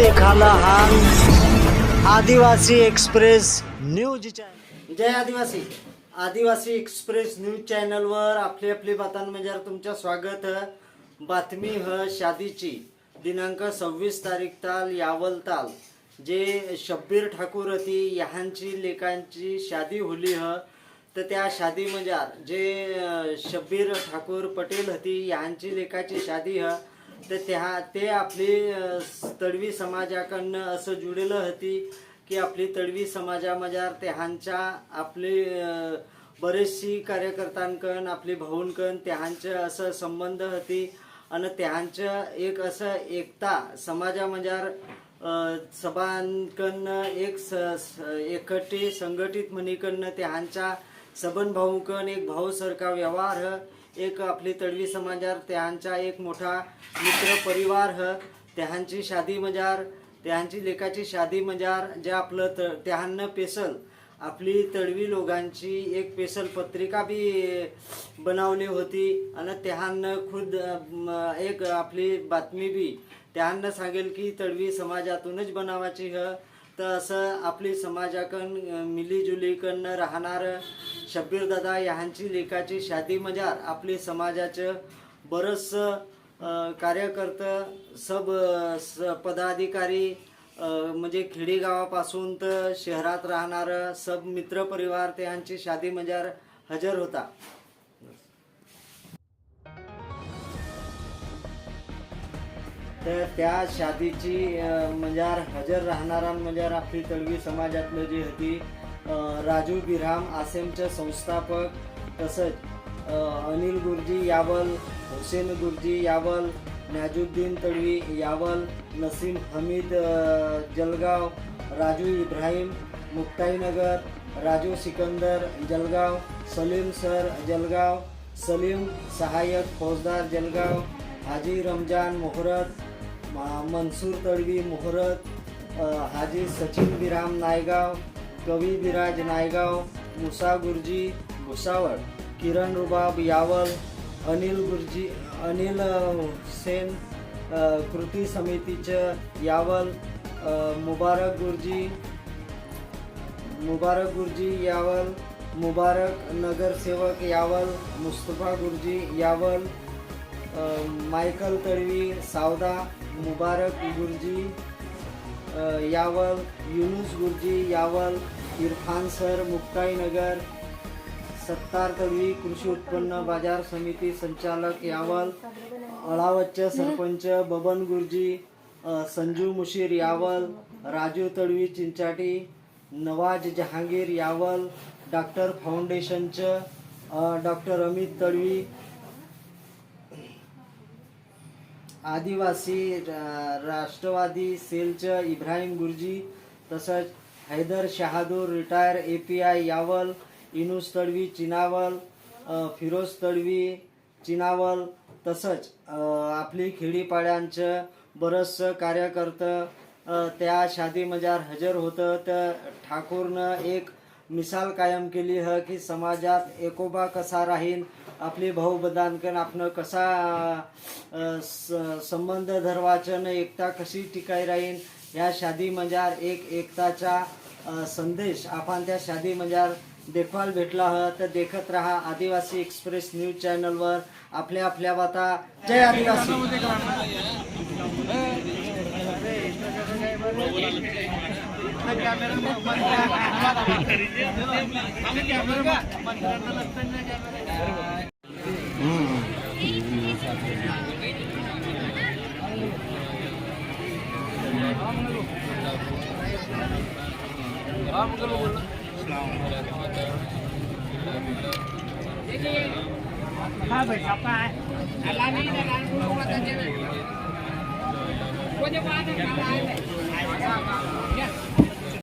देखाला हाल आदिवासी एक्सप्रेस न्यूज चॅनल. जय आदिवासी. आदिवासी एक्सप्रेस न्यूज चॅनलवर आपली आपली बातम्यांमध्ये तुमचं स्वागत. बातमी ह शादीची. दिनांक सव्वीस तारीख ताल यावल ताल. जे शब्बीर ठाकूर होती ह्यांची लेखांची शादी होली ह. तर त्या शादी म्हणजे मजार जे शब्बीर ठाकूर पटेल होती ह्यांची लेखाची शादी ह. तर त्या ते आपली तडवी समाजाकडनं असं जुडेलं होती की आपली तडवी समाजामजार त्यांच्या आपली बरेचशी कार्यकर्त्यांकन आपली भाऊंकन त्यांचं असं संबंध होती. आणि त्यांचं एक असं एकता समाजामजार सभांकडनं एक स एकटी संघटित म्हणीकडनं त्यांच्या सबन भाऊकन एक भाऊसारखा व्यवहार ह एक आपली तडवी समाजार त्यांचा एक मोठा मित्र परिवार ह त्यांची शादी मजार त्यांची लेकाची शादी मजार जे आपलं त त्यांना पेसल. आपली तडवी लोकांची एक पेसल पत्रिका बी बनवली होती आणि त्यांना खुद एक आपली बातमी बी. त्यांना सांगेल की तडवी समाजातूनच बनावाची ह. तर असं आपली समाजाकन मिलीजुलीकडनं राहणार शब्बीर दादा ह्यांची लेखाची शादी मजार आपली समाजाचं बरंच कार्यकर्तं सब स पदाधिकारी म्हणजे खेडेगावापासून तर शहरात राहणारं सब मित्र परिवार त्यांची शादी मजार हजर होता. तर त्या शादीची मजार हजर राहणारा मजार आपली तळवी समाजातलं जी होती राजू बिराम आसेमचे संस्थापक तसंच अनिल गुरुजी यावल हुसेन गुरुजी यावल नाजुद्दीन तळवी यावल नसीम हमीद जलगाव राजू इब्राहिम मुक्ताईनगर राजू सिकंदर जलगाव सलीम सर जलगाव सलीम सहाय्यक फौजदार जलगाव हाजी रमजान मोहरत मा- मनसूर तळवी मोहरत हाजी सचिन बिराम नायगाव कवी विराज नायगाव मुसा गुरुजी भुसावळ किरण रुबाब यावल अनिल गुरुजी अनिल सेन हुसेन कृती समितीचं यावल मुबारक गुरुजी मुबारक गुरुजी यावल मुबारक नगरसेवक यावल मुस्तफा गुरुजी यावल मायकल तळवी सावदा मुबारक गुरुजी यावल युनुस गुरुजी यावल इरफान सर मुक्ताईनगर सत्तार तळवी कृषी उत्पन्न बाजार समिती संचालक यावल अळावतचे सरपंच बबन गुरुजी संजू मुशीर यावल राजू तळवी चिंचाटी नवाज जहांगीर यावल डॉक्टर फाउंडेशनचं डॉक्टर अमित तळवी आदिवासी रा- राष्ट्रवादी सेलचं इब्राहिम गुरुजी तसंच Haider Shahadur retire A P I Yawal Inus Tadvi Chinawal Firoz Tadvi Chinawal तसंच आपली खेडीपाड्यांचं बरंचसं कार्यकर्तं त्या शादीमजार हजर होतं. तर ठाकूरनं एक मिसाल कायम केली ह की समाजात एकोबा कसा राहील आपली भाऊ बदानकन आपण कसा स- संबंध धरवाचन एकता कशी टिकाई राहीन ह्या शादी मजार एक एकताचा संदेश. आपण त्या शादी मजार देखभाल भेटला ह तर देखत रहा आदिवासी एक्सप्रेस न्यूज चॅनलवर. आपल्या आपल्या वाता. जय आदिवासी. ba bảy sáu ba. Hãy subscribe cho kênh Ghiền Mì Gõ Để không bỏ lỡ những video hấp dẫn